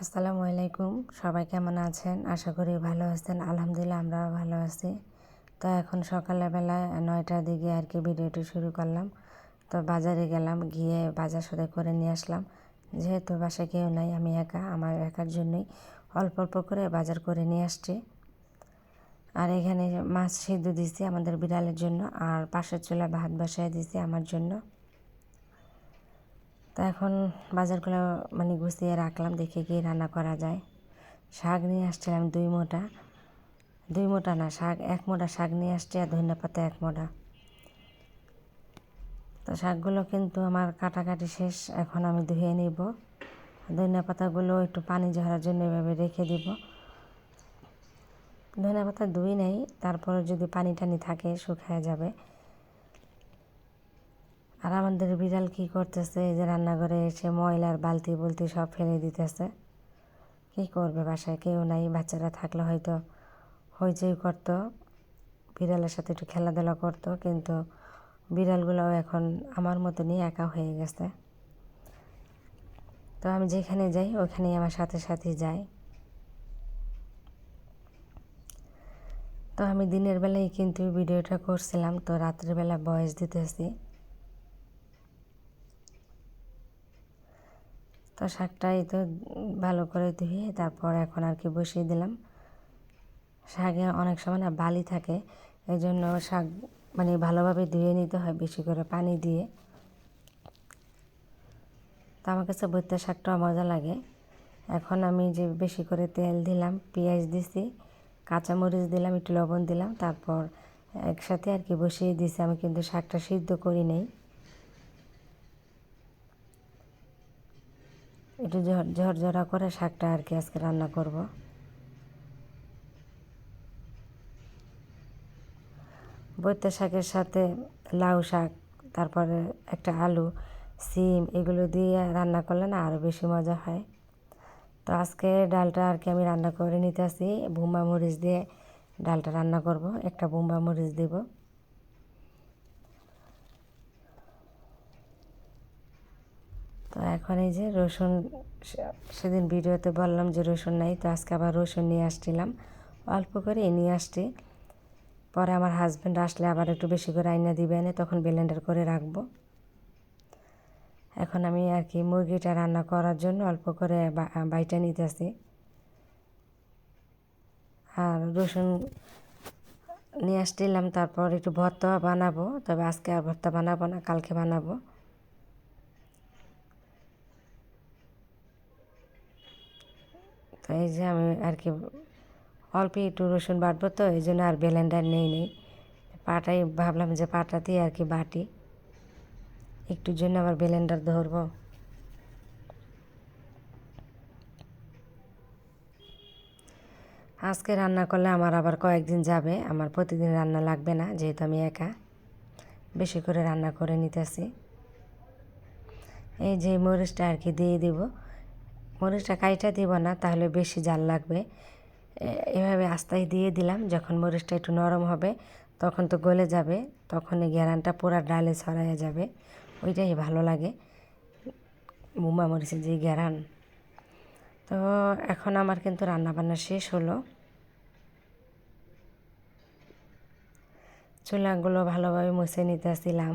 আসসালামু আলাইকুম। সবাই কেমন আছেন? আশা করি ভালো আছেন। আলহামদুলিল্লাহ আমরাও ভালো আছি। তো এখন সকালবেলা নয়টার দিকে আর কি ভিডিওটি শুরু করলাম। তো বাজারে গেলাম, গিয়ে বাজার সদাই করে নিয়ে আসলাম। যেহেতু বাসায় কেউ নাই, আমি একা, আমার একার জন্যই অল্প অল্প করে বাজার করে নিয়ে আসছি। আর এখানে মাছ সিদ্ধ দিছি আমাদের বিড়ালের জন্য, আর পাশের চুলা ভাত বসায় দিছি আমার জন্য। তো এখন বাজারগুলো মানে গুছিয়ে রাখলাম, দেখে কি রান্না করা যায়। শাক নিয়ে আসছিলাম দুই মোটা। দুই মোটা না, শাক, এক মোটা শাক নিয়ে আসছি আর ধনিয়া পাতা এক মোটা। তো শাকগুলো কিন্তু আমার কাটাকাটি শেষ, এখন আমি ধুয়ে নিব। ধনিয়া পাতাগুলো একটু পানি ঝরার জন্য এভাবে রেখে দিব। ধনিয়া পাতা ধুই নেই তারপরে যদি পানি টানি থাকে, শুকায় যাবে। আর আমাদের বিড়াল কি করতেছে? এই যে রান্নাঘরে এসে ময়লার বালতি বলতি সব ফেলে দিতেছে। কি করবে বাসায়? কেউ নাই, বাচ্চারা থাকলে হয়তো হইচই করতো। বিড়ালের সাথে একটু খেলাধুলা করতো, কিন্তু বিড়ালগুলোও এখন আমার মতনই একা হয়ে গেছে। তো আমি যেখানে যাই, ওখানেই আমার সাথে সাথে যাই। তো আমি দিনের বেলায় কিন্তু ভিডিওটা করছিলাম, তো রাত্রিবেলা বয়স দিতেছি। তো শাকটাই তো ভালো করে ধুয়ে তারপর এখন আর কি বসিয়ে দিলাম। শাকে অনেক সময় না বালি থাকে এই জন্য শাক মানে ভালোভাবে ধুয়ে নিতে হয় বেশি করে পানি দিয়ে। তো আমার কাছে বৈত্যা শাকটা মজা লাগে। এখন আমি যে বেশি করে তেল দিলাম, পেঁয়াজ দিছি, কাঁচামরিচ দিলাম, একটু লবণ দিলাম, তারপর একসাথে আর কি বসিয়ে দিছি। আমি কিন্তু শাকটা সিদ্ধ করি নেই। একটু ঝরঝরা করে শাকটা আর কি আজকে রান্না করব। বৈত্যা শাকের সাথে লাউ শাক, তারপরে একটা আলু, সিম, এগুলো দিয়ে রান্না করলে না আরও বেশি মজা হয়। তো আজকে ডালটা আর কি আমি রান্না করে নিতে আসি। বুম্বা মরিচ দিয়ে ডালটা রান্না করব। একটা বুম্বা মরিচ দেবো। তো এখন এই যে রসুন সেদিন ভিডিওতে বললাম যে রসুন নাই, তো আজকে আবার রসুন নিয়ে আসছিলাম। অল্প করে নিয়ে আসছি। পরে আমার হাজব্যান্ড আসলে আবার একটু বেশি করে আইনা দিবে এনে, তখন ব্লেন্ডার করে রাখব। এখন আমি আর কি মুরগিটা রান্না করার জন্য অল্প করে বাইটা নিতেছি। আর রসুন নিয়ে আসছিলাম, তারপর একটু ভর্তা বানাবো, তবে আজকে আর ভর্তা বানাবো না, কালকে বানাবো। তো এই যে আমি আর কি অল্প একটু রসুন বাটবো তো, এই জন্য আর ব্লেন্ডার নেই নেই। পাটাই ভাবলাম যে পাটাতেই আর কি বাটি। একটুর জন্য আবার ব্লেন্ডার ধরবো। আজকে রান্না করলে আমার আবার কয়েকদিন যাবে, আমার প্রতিদিন রান্না লাগবে না, যেহেতু আমি একা। বেশি করে রান্না করে নিতেছি। এই যে মরিচটা আর কি দিয়ে দিব। মরিচটা কাইটা দিব না, তাহলে বেশি জাল লাগবে। এভাবে আস্তায় দিয়ে দিলাম, যখন মরিচটা একটু নরম হবে, তখন তো গলে যাবে, তখন এই গ্যারানটা পুরা ডালে ছড়াইয়া যাবে, ওইটাই ভালো লাগে। মুম্বা মরিচের যে গ্যারান। তো এখন আমার কিন্তু রান্নাবান্না শেষ হলো। চুলাগুলো ভালোভাবে মুছে নিতে আসছিলাম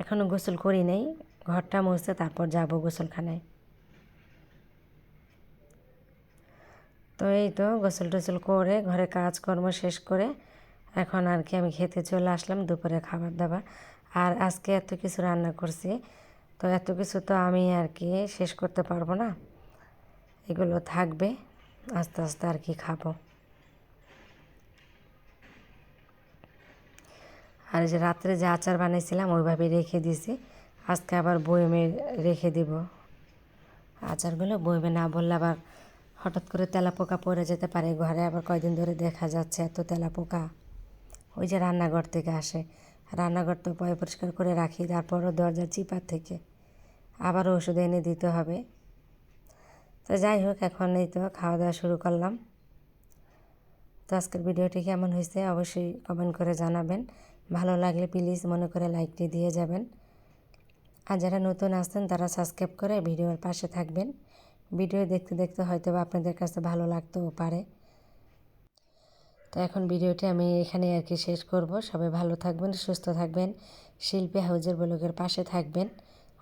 এখনও গোসল করি নেই, ঘরটা মুছে তারপর যাব গোসলখানায়। তো এই তো গোসল টোসল করে ঘরে কাজকর্ম শেষ করে এখন আর কি আমি খেতে চলে আসলাম দুপুরে খাবার দাবার। আর আজকে এত কিছু রান্না করছি, তো এত কিছু তো আমি আর কি শেষ করতে পারব না। এগুলো থাকবে, আস্তে আস্তে আর কি খাব। আর যে রাত্রে যে আচার বানিয়েছিলাম ওইভাবে রেখে দিয়েছি, আজকে আবার বয়েমে রেখে দিব। আচারগুলো বয়েমে না বললে আবার হঠাৎ করে তেলা পোকা পড়ে যেতে পারে ঘরে, আবার কয়দিন ধরে দেখা যাচ্ছে এত তেলা পোকা ওই যে রান্নাঘর থেকে আসে। রান্নাঘর তো পয় পরিষ্কার করে রাখি, তারপরও দরজা চিপার থেকে। আবারও ওষুধ এনে দিতে হবে। তো যাই হোক, এখন এই তো খাওয়া দাওয়া শুরু করলাম। তো আজকের ভিডিওটি কেমন হয়েছে অবশ্যই কমেন্ট করে জানাবেন। ভালো লাগলে প্লিজ মনে করে লাইকটি দিয়ে যাবেন। আর যারা নতুন আসছেন, তারা সাবস্ক্রাইব করে ভিডিওর পাশে থাকবেন। ভিডিও দেখতে দেখতে হয়তো বা আপনাদের কাছে ভালো লাগতেও পারে। তো এখন ভিডিওটি আমি এখানে আর কি শেষ করব। সবাই ভালো থাকবেন, সুস্থ থাকবেন। শিল্পী হাউজের ব্লগের পাশে থাকবেন।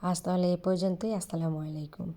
আজ তাহলে এই পর্যন্তই। আসসালামু আলাইকুম।